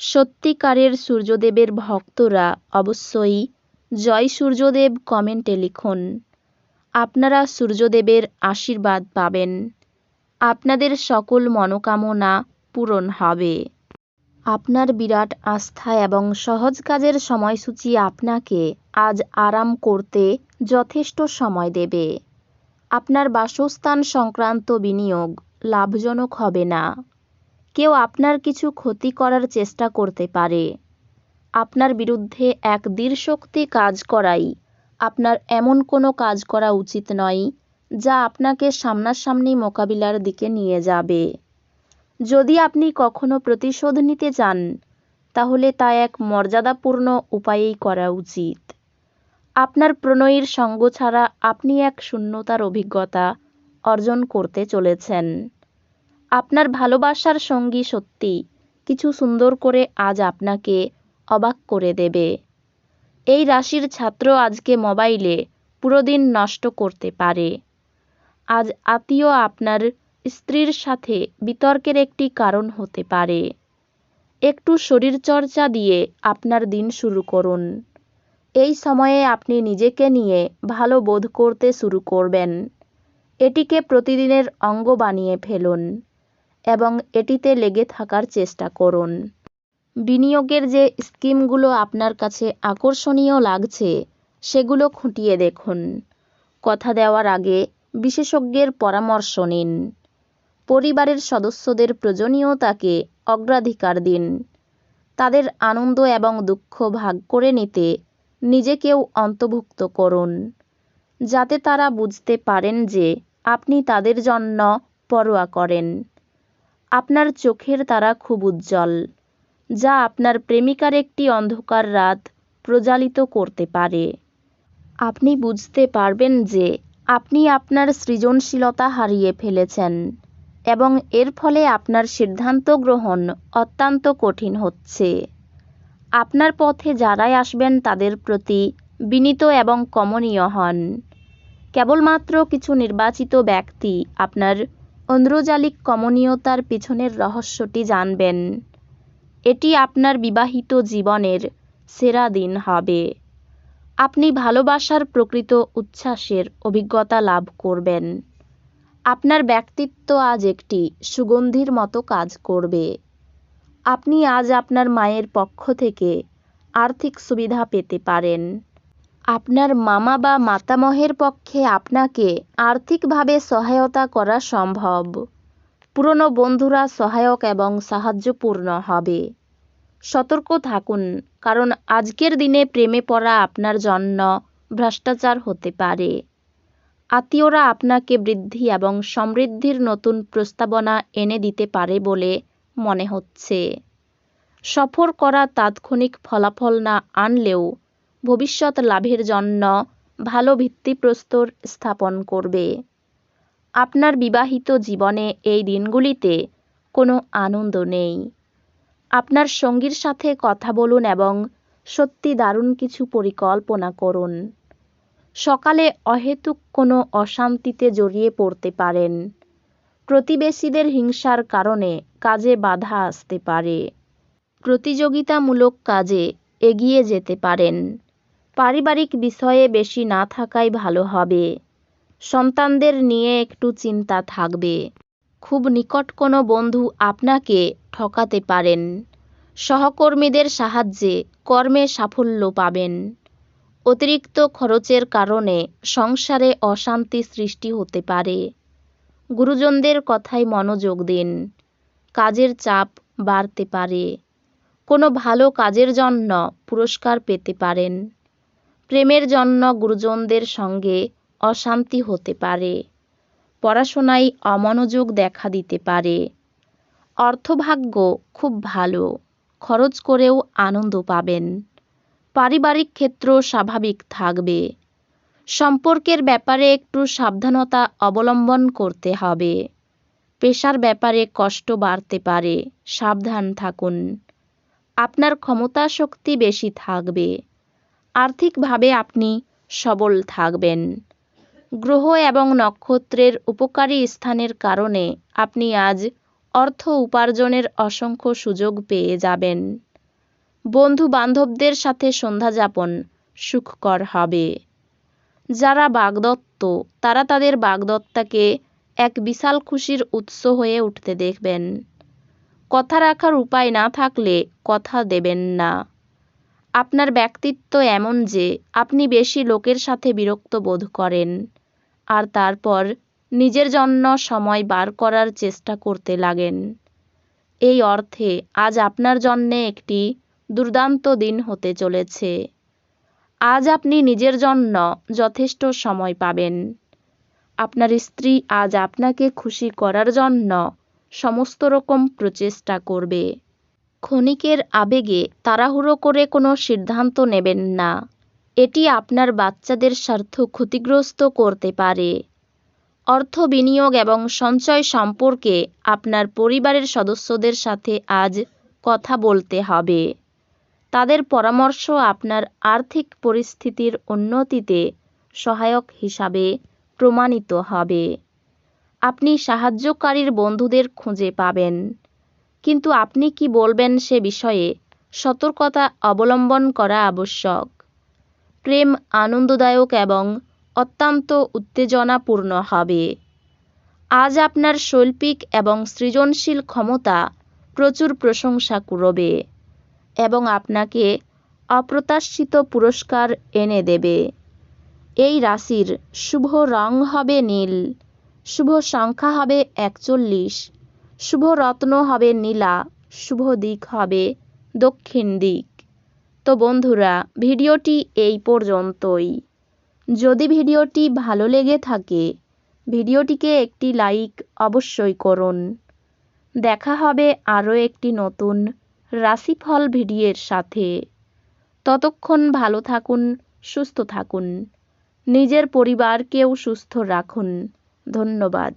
সত্যিকারের সূর্যদেবের ভক্তরা অবশ্যই জয় সূর্যদেব কমেন্টে লিখুন। আপনারা সূর্যদেবের আশীর্বাদ পাবেন। আপনাদের সকল মনোকামনা পূরণ হবে। আপনার বিরাট আস্থা এবং সহজ কাজের সময়সূচি আপনাকে আজ আরাম করতে যথেষ্ট সময় দেবে। আপনার বাসস্থান সংক্রান্ত বিনিয়োগ লাভজনক হবে না। কেউ আপনার কিছু ক্ষতি করার চেষ্টা করতে পারে। আপনার বিরুদ্ধে এক দৃঢ়শক্তি কাজ করাই। আপনার এমন কোনো কাজ করা উচিত নয়, যা আপনাকে সামনাসামনি মোকাবিলার দিকে নিয়ে যাবে। যদি আপনি কখনো প্রতিশোধ নিতে চান, তাহলে তা এক মর্যাদাপূর্ণ উপায়েই করা উচিত। আপনার প্রণয়ীর সঙ্গ ছাড়া আপনি এক শূন্যতার অভিজ্ঞতা অর্জন করতে চলেছেন। আপনার ভালোবাসার সঙ্গী সত্যি। কিছু সুন্দর করে আজ আপনাকে অবাক করে দেবে। এই রাশির ছাত্র আজকে মোবাইলে পুরো দিন নষ্ট করতে পারে। আজ আত্মীয় আপনার স্ত্রীর সাথে বিতর্কের একটি কারণ হতে পারে। একটু শরীরচর্চা দিয়ে আপনার দিন শুরু করুন। এই সময়ে আপনি নিজেকে নিয়ে ভালো বোধ করতে শুরু করবেন। এটিকে প্রতিদিনের অঙ্গ বানিয়ে ফেলুন। এবং এটিতে লেগে থাকার চেষ্টা করুন। বিনিয়োগের যে স্কিমগুলো আপনার কাছে আকর্ষণীয় লাগছে, সেগুলো খুঁটিয়ে দেখুন। কথা দেওয়ার আগে বিশেষজ্ঞের পরামর্শ নিন। পরিবারের সদস্যদের প্রয়োজনীয়তাকে অগ্রাধিকার দিন। তাদের আনন্দ এবং দুঃখ ভাগ করে নিতে নিজেকেও অন্তর্ভুক্ত করুন, যাতে তারা বুঝতে পারেন যে আপনি তাদের জন্য পরোয়া করেন। আপনার চোখের তারা খুব উজ্জ্বল, যা আপনার প্রেমিকার একটি অন্ধকার রাত প্রজ্বালিত করতে পারে। আপনি বুঝতে পারবেন যে আপনি আপনার সৃজনশীলতা হারিয়ে ফেলেছেন এবং এর ফলে আপনার সিদ্ধান্ত গ্রহণ অত্যন্ত কঠিন হচ্ছে। আপনার পথে যারাই আসবেন তাদের প্রতি বিনীত এবং কমনীয় হন। কেবলমাত্র কিছু নির্বাচিত ব্যক্তি আপনার ঐন্দ্রজালিক কমনীয়তার পিছনের রহস্যটি জানবেন। এটি আপনার বিবাহিত জীবনের সেরা দিন হবে। আপনি ভালোবাসার প্রকৃত উচ্ছ্বাসের অভিজ্ঞতা লাভ করবেন। আপনার ব্যক্তিত্ব আজ একটি সুগন্ধির মতো কাজ করবে। আপনি আজ আপনার মায়ের পক্ষ থেকে আর্থিক সুবিধা পেতে পারেন। আপনার মামা বা মাতামহের পক্ষে আপনাকে আর্থিকভাবে সহায়তা করা সম্ভব। পুরনো বন্ধুরা সহায়ক এবং সাহায্যপূর্ণ হবে। সতর্ক থাকুন, কারণ আজকের দিনে প্রেমে পড়া আপনার জন্য ভ্রষ্টাচার হতে পারে। আত্মীয়রা আপনাকে বৃদ্ধি এবং সমৃদ্ধির নতুন প্রস্তাবনা এনে দিতে পারে বলে মনে হচ্ছে। সফর করা তাৎক্ষণিক ফলাফল না আনলেও ভবিষ্যৎ লাভের জন্য ভালো ভিত্তিপ্রস্তর স্থাপন করবে। আপনার বিবাহিত জীবনে এই দিনগুলিতে কোনো আনন্দ নেই। আপনার সঙ্গীর সাথে কথা বলুন এবং সত্যি দারুণ কিছু পরিকল্পনা করুন। সকালে অহেতুক কোনো অশান্তিতে জড়িয়ে পড়তে পারেন। প্রতিবেশীদের হিংসার কারণে কাজে বাধা আসতে পারে। প্রতিযোগিতামূলক কাজে এগিয়ে যেতে পারেন। পারিবারিক বিষয়ে বেশি না থাকাই ভালো হবে। সন্তানদের নিয়ে একটু চিন্তা থাকবে। খুব নিকট কোনো বন্ধু আপনাকে ঠকাতে পারেন। সহকর্মীদের সাহায্যে কর্মে সাফল্য পাবেন। অতিরিক্ত খরচের কারণে সংসারে অশান্তি সৃষ্টি হতে পারে। গুরুজনদের কথায় মনোযোগ দিন। কাজের চাপ বাড়তে পারে। কোনো ভালো কাজের জন্য পুরস্কার পেতে পারেন। প্রেমের জন্য গুরুজনদের সঙ্গে অশান্তি হতে পারে, পড়াশোনায় অমনোযোগ দেখা দিতে পারে। অর্থভাগ্য খুব ভালো, খরচ করেও আনন্দ পাবেন। পারিবারিক ক্ষেত্র স্বাভাবিক থাকবে। সম্পর্কের ব্যাপারে একটু সাবধানতা অবলম্বন করতে হবে। পেশার ব্যাপারে কষ্ট বাড়তে পারে, সাবধান থাকুন। আপনার ক্ষমতা শক্তি বেশি থাকবে। আর্থিকভাবে আপনি সবল থাকবেন। গ্রহ এবং নক্ষত্রের উপকারী স্থানের কারণে আপনি আজ অর্থ উপার্জনের অসংখ্য সুযোগ পেয়ে যাবেন। বন্ধু বান্ধবদের সাথে সন্ধ্যাযাপন সুখকর হবে। যারা বাগদত্ত, তারা তাদের বাগদত্তাকে এক বিশাল খুশির উৎস হয়ে উঠতে দেখবেন। কথা রাখার উপায় না থাকলে কথা দেবেন না। আপনার ব্যক্তিত্ব এমন যে, আপনি বেশি লোকের সাথে বিরক্ত বোধ করেন। আর তারপর নিজের জন্য সময় বার করার চেষ্টা করতে লাগেন। এই অর্থে আজ আপনার জন্যে একটি দুর্দান্ত দিন হতে চলেছে। আজ আপনি নিজের জন্য যথেষ্ট সময় পাবেন। আপনার স্ত্রী আজ আপনাকে খুশি করার জন্য সমস্ত রকম প্রচেষ্টা করবে। ক্ষণিকের আবেগে তাড়াহুড়ো করে কোনো সিদ্ধান্ত নেবেন না। এটি আপনার বাচ্চাদের স্বার্থ ক্ষতিগ্রস্ত করতে পারে। অর্থ বিনিয়োগ এবং সঞ্চয় সম্পর্কে আপনার পরিবারের সদস্যদের সাথে আজ কথা বলতে হবে। তাদের পরামর্শ আপনার আর্থিক পরিস্থিতির উন্নতিতে সহায়ক হিসাবে প্রমাণিত হবে। আপনি সাহায্যকারীর বন্ধুদের খুঁজে পাবেন। কিন্তু আপনি কি বলবেন সে বিষয়ে? সতর্কতা অবলম্বন করা আবশ্যক। প্রেম আনন্দদায়ক এবং অত্যন্ত উত্তেজনাপূর্ণ হবে। আজ আপনার শৈল্পিক এবং সৃজনশীল ক্ষমতা প্রচুর প্রশংসা কুড়বে এবং আপনাকে অপ্রত্যাশিত পুরস্কার এনে দেবে। এই রাশির শুভ রং হবে নীল, শুভ সংখ্যা হবে একচল্লিশ। শুভ রত্ন হবে নীলা, শুভ দিক হবে দক্ষিণ দিক। তো বন্ধুরা, ভিডিওটি এই পর্যন্তই। যদি ভিডিওটি ভালো লেগে থাকে, ভিডিওটিকে একটি লাইক অবশ্যই করুন। দেখা হবে আরও একটি নতুন রাশিফল ভিডিওর সাথে। ততক্ষণ ভালো থাকুন, সুস্থ থাকুন। নিজের পরিবারকেও সুস্থ রাখুন। ধন্যবাদ।